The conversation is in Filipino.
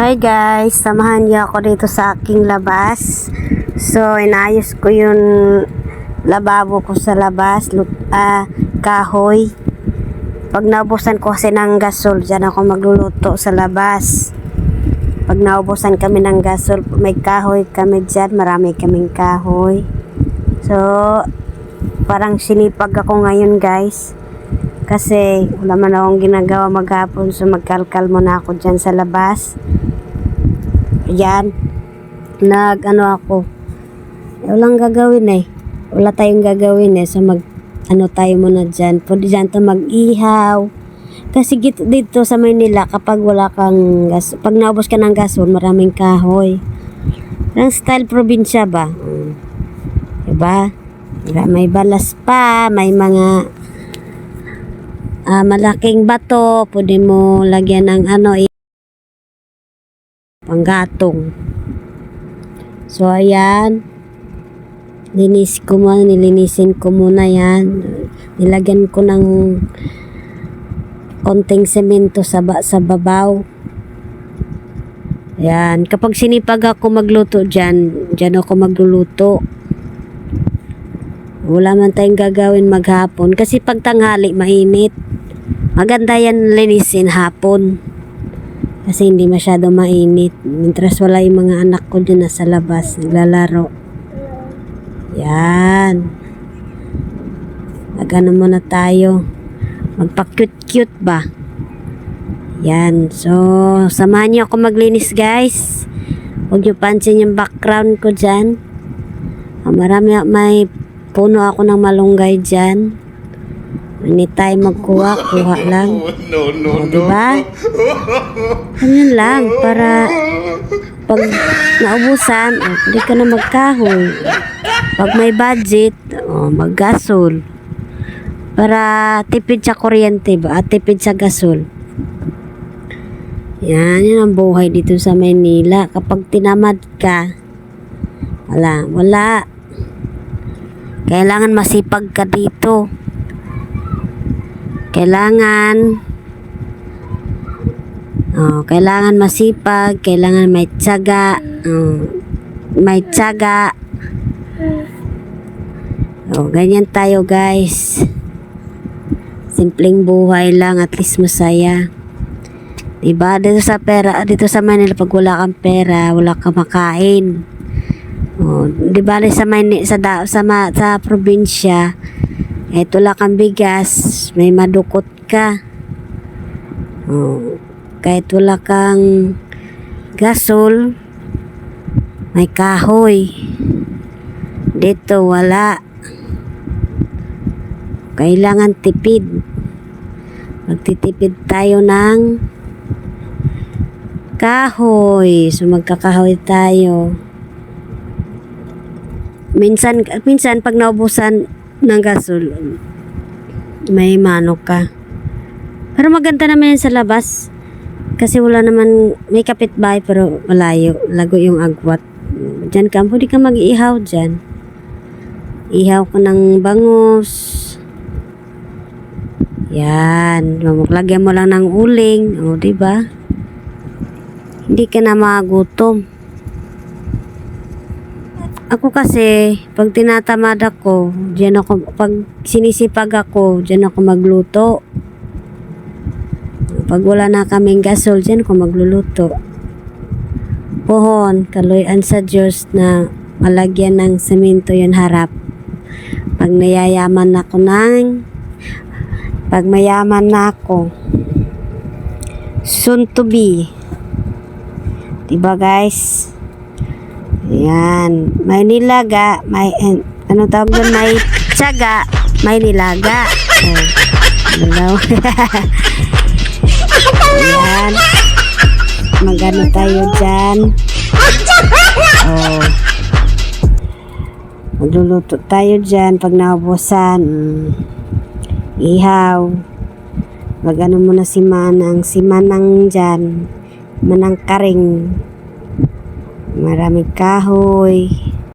Hi guys, samahan niyo ako dito sa aking labas. So, inayos ko yung lababo ko sa labas, ah, kahoy. Pag naubusan ko kasi ng gasol, dyan ako magluluto sa labas. Pag naubusan kami ng gasol, may kahoy kami dyan, marami kaming kahoy. So, parang sinipag ako ngayon guys. Kasi wala man akong ginagawa maghapon so magkalkal muna ako dyan sa labas. Yan. Nag ano ako. Eh, walang gagawin eh. Wala tayong gagawin eh. So mag ano tayo muna dyan. Pwede dyan to mag-ihaw. Kasi dito, dito sa Maynila kapag wala kang gas, pag naubos ka ng gasol, maraming kahoy. Parang style probinsya ba? Diba? May balas pa, may mga ah, malaking bato, pwede mo lagyan ng ano, panggatong. So, ayan. Linis ko muna, nilinisin ko muna yan. Nilagyan ko ng konting semento sa, ba- sa babaw. Ayan. Kapag sinipag ako magluto dyan, dyan ako magluluto. Wala man tayong gagawin maghapon. Kasi pag tanghali, mainit. Maganda yan linisin hapon. Kasi hindi masyado mainit. Mientras wala yung mga anak ko dyan nasa labas, naglalaro. Yan. Magano muna tayo. Magpa-cute-cute ba? Yan. So, samahan niyo ako maglinis guys. Huwag niyo pansin yung background ko dyan. Ah, marami, may puno ako ng malunggay dyan. Anytime magkuha, kuha lang. No, no, no. diba? Ganyan lang, para pag naubusan, o, pwede ka na magkahoy. Pag may budget, o, maggasol. Para tipid sa kuryente ba? At tipid sa gasol. Yan, yan ang buhay dito sa Maynila. Kapag tinamad ka, wala, wala. Kailangan masipag ka dito. Kailangan oh, kailangan masipag, kailangan may tiyaga, oh, may tiyaga. Oh, ganyan tayo guys. Simpleng buhay lang, at least masaya. Diba? Dito sa pera, dito sa Manila, pag wala kang pera, wala kang makain. Oh, di ba sa Manila, sa, da, sa, ma, sa probinsya, eh, wala kang bigas, may madukot ka. Oh, kahit wala kang gasol, may kahoy. Dito wala. Kailangan tipid. Magtitipid tayo ng kahoy. So magkakahoy tayo. Minsan, minsan pag naubusan ng gasol, may manok ka. Pero maganda naman yan sa labas. Kasi wala naman, may kapitbahay pero malayo. Lago yung agwat. Diyan ka, pwede ka mag-ihaw dyan. Ihaw ko ng bangus. Yan. Maglagyan mo lang ng uling. O, di ba? Hindi ka na magutom. Ako kasi, pag tinatamad ako, diyan ako, pag sinisipag ako, diyan ako magluto. Pag wala na kaming gasol, diyan ako magluluto. Pohon, kaluyan sa Diyos na malagyan ng semento yung harap. Pag nayayaman ako ng, pag mayaman na ako, soon to be. Diba guys? Yan. May nilaga, may, eh, ano tawag doon, may tsaga, may nilaga. Oh, ano daw? Yan. Magano tayo dyan. Oh. Magluluto tayo dyan pag naubusan. Mm. Ihaw. Magano muna si Manang. Si Manang dyan. Manang karing. Maraming kahoy.